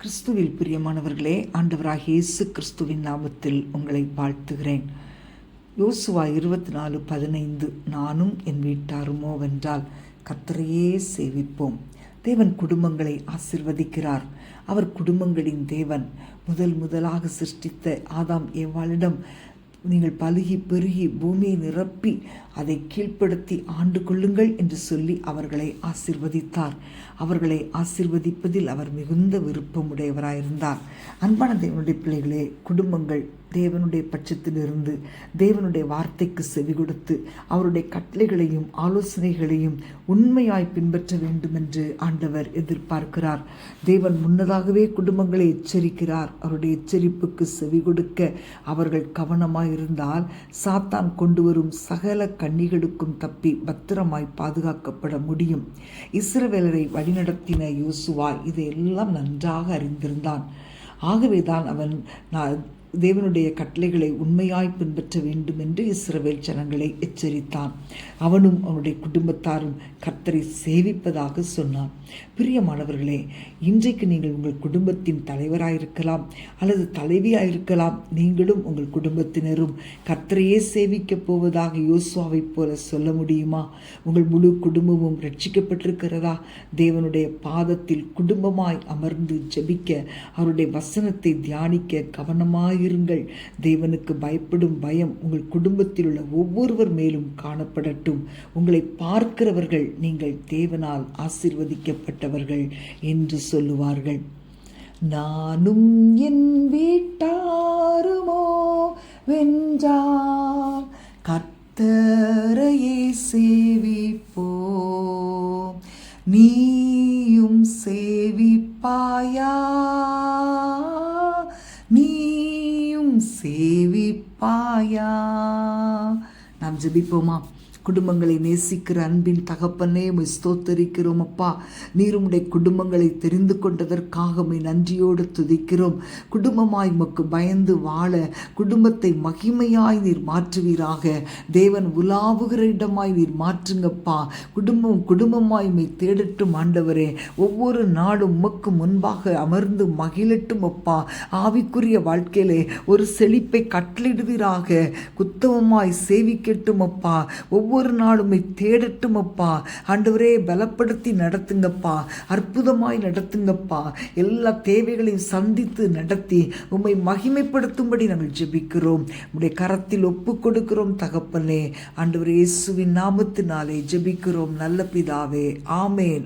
கிறிஸ்துவில் பிரியமானவர்களே ஆண்டவராக இயேசு கிறிஸ்துவின் நாமத்தில் உங்களை வாழ்த்துகிறேன். யோசுவா இருபத்தி நாலு பதினைந்து நானும் என் வீட்டாருமோ வென்றால் கத்தரையே சேவிப்போம். தேவன் குடும்பங்களை ஆசிர்வதிக்கிறார். அவர் குடும்பங்களின் தேவன். முதல் முதலாக சிருஷ்டித்த ஆதாம் ஏவாளிடம் நீங்கள் பழுகி பெருகி பூமியை நிரப்பி அதை கீழ்ப்படுத்தி ஆண்டு கொள்ளுங்கள் என்று சொல்லி அவர்களை ஆசிர்வதித்தார். அவர்களை ஆசிர்வதிப்பதில் அவர் மிகுந்த விருப்பமுடையவராயிருந்தார். அன்பான தேவனுடைய பிள்ளைகளே குடும்பங்கள் தேவனுடைய பட்சத்திலிருந்து தேவனுடைய வார்த்தைக்கு செவி கொடுத்து அவருடைய கட்டளைகளையும் ஆலோசனைகளையும் உண்மையாய் பின்பற்ற வேண்டும் என்று ஆண்டவர் எதிர்பார்க்கிறார். தேவன் முன்னதாகவே குடும்பங்களை எச்சரிக்கிறார். அவருடைய எச்சரிப்புக்கு செவி கொடுக்க அவர்கள் கவனமாய் இருந்தால் சாத்தான் கொண்டு வரும் சகல கண்ணிகளுக்கும் தப்பி பத்திரமாய் பாதுகாக்கப்பட முடியும். இஸ்ரவேலரை வழிநடத்தின யோசுவா இதையெல்லாம் நன்றாக அறிந்திருந்தான். ஆகவேதான் அவன் நான் தேவனுடைய கட்டளைகளை உண்மையாய் பின்பற்ற வேண்டும் என்று இஸ்ரவேல் ஜனங்களை எச்சரித்தான். அவனும் அவனுடைய குடும்பத்தாரும் கர்த்தரை சேவிப்பதாக சொன்னான். பிரியமானவர்களே இன்றைக்கு நீங்கள் உங்கள் குடும்பத்தின் தலைவராயிருக்கலாம் அல்லது தலைவியாயிருக்கலாம். நீங்களும் உங்கள் குடும்பத்தினரும் கர்த்தரையே சேவிக்கப் போவதாக யோசுவாவைப் போல சொல்ல முடியுமா? உங்கள் முழு குடும்பமும் ரட்சிக்கப்பட்டிருக்கிறதா தேவனுடைய பாதத்தில் குடும்பமாய் அமர்ந்து ஜெபிக்க அவருடைய வசனத்தை தியானிக்க கவனமாய் இருங்கள் தேவனுக்கு பயப்படும் பயம் உங்கள் குடும்பத்தில் உள்ள ஒவ்வொருவர் மேலும் காணப்படட்டும். உங்களை பார்க்கிறவர்கள் நீங்கள் தேவனால் ஆசிர்வதிக்கப்பட்டவர்கள் என்று சொல்லுவார்கள். நானும் என் வீட்டாருமோ வென்றால் கத்தரையே சேவிப்போ நீயும் சே சேவிப்பாயா? நாம் ஜெபிப்போமா? குடும்பங்களை நேசிக்கிற அன்பின் தகப்பனே உமை ஸ்தோத்தரிக்கிறோம் அப்பா. நீர் உம்முடைய குடும்பங்களை தெரிந்து கொண்டதற்காக உமை நன்றியோடு துதிக்கிறோம். குடும்பமாய் உமக்கு பயந்து வாழ குடும்பத்தை மகிமையாய் நீர் மாற்றுவீராக. தேவன் உலாவுகிற இடமாய் நீர் மாற்றுங்கப்பா. குடும்பம் குடும்பமாய் உமை தேடட்டும் ஆண்டவரே. ஒவ்வொரு நாளும் உமக்கு முன்பாக அமர்ந்து மகிழட்டும் அப்பா. ஆவிக்குரிய வாழ்க்கையிலே ஒரு செழிப்பை கட்டளிடுவீராக. குத்தவமாய் சேவிக்கட்டும் அப்பா. ஒவ்வொரு நாளும் தேடட்டும் அப்பா ஆண்டவரே பலப்படுத்தி நடத்துங்கப்பா. அற்புதமாய் நடத்துங்கப்பா. எல்லா தேவைகளையும் சந்தித்து நடத்தி உம்மை மகிமைப்படுத்தும்படி நாங்கள் ஜெபிக்கிறோம். உடைய கரத்தில் ஒப்பு கொடுக்கிறோம் தகப்பனே. ஆண்டவர் இயேசுவின் நாமத்தினாலே ஜெபிக்கிறோம். நல்ல பிதாவே ஆமேன்